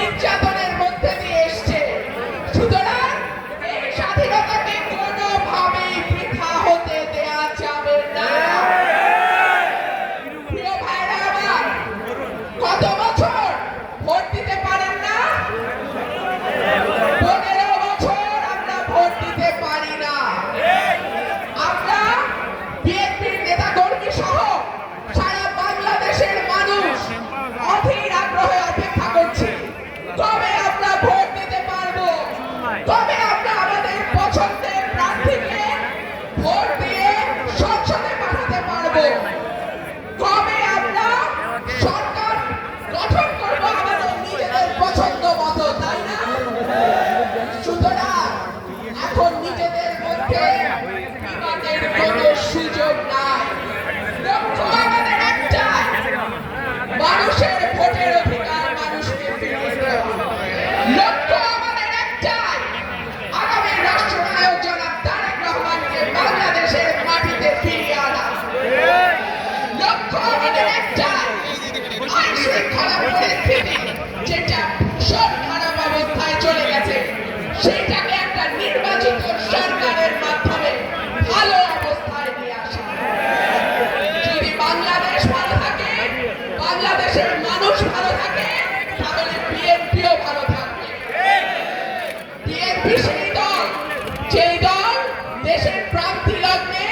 each other. তিলককে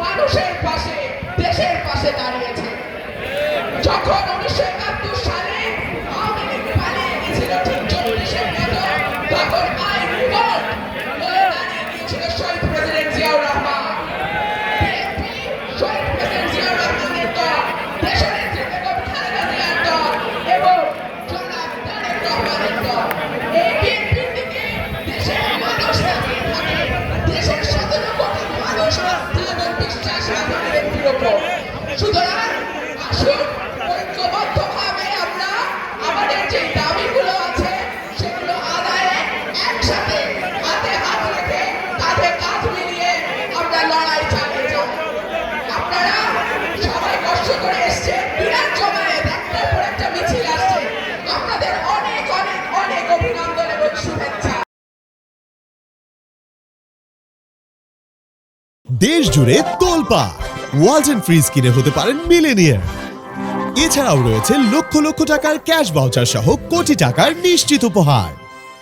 মানুষের পাশে দেশের পাশে দাঁড়িয়েছে। যখন উনিশশো তাদের অনেক অনেক অনেক অভিনন্দন এবং শুভেচ্ছা। দেশ জুড়ে তোলপা ওয়ালটন ফ্রিজ কিনে হতে পারেন মিলেনিয়ার এছাড়াও রয়েছে লক্ষ লক্ষ টাকার ক্যাশ ভাউচার সহ কোটি টাকার নিশ্চিত উপহার।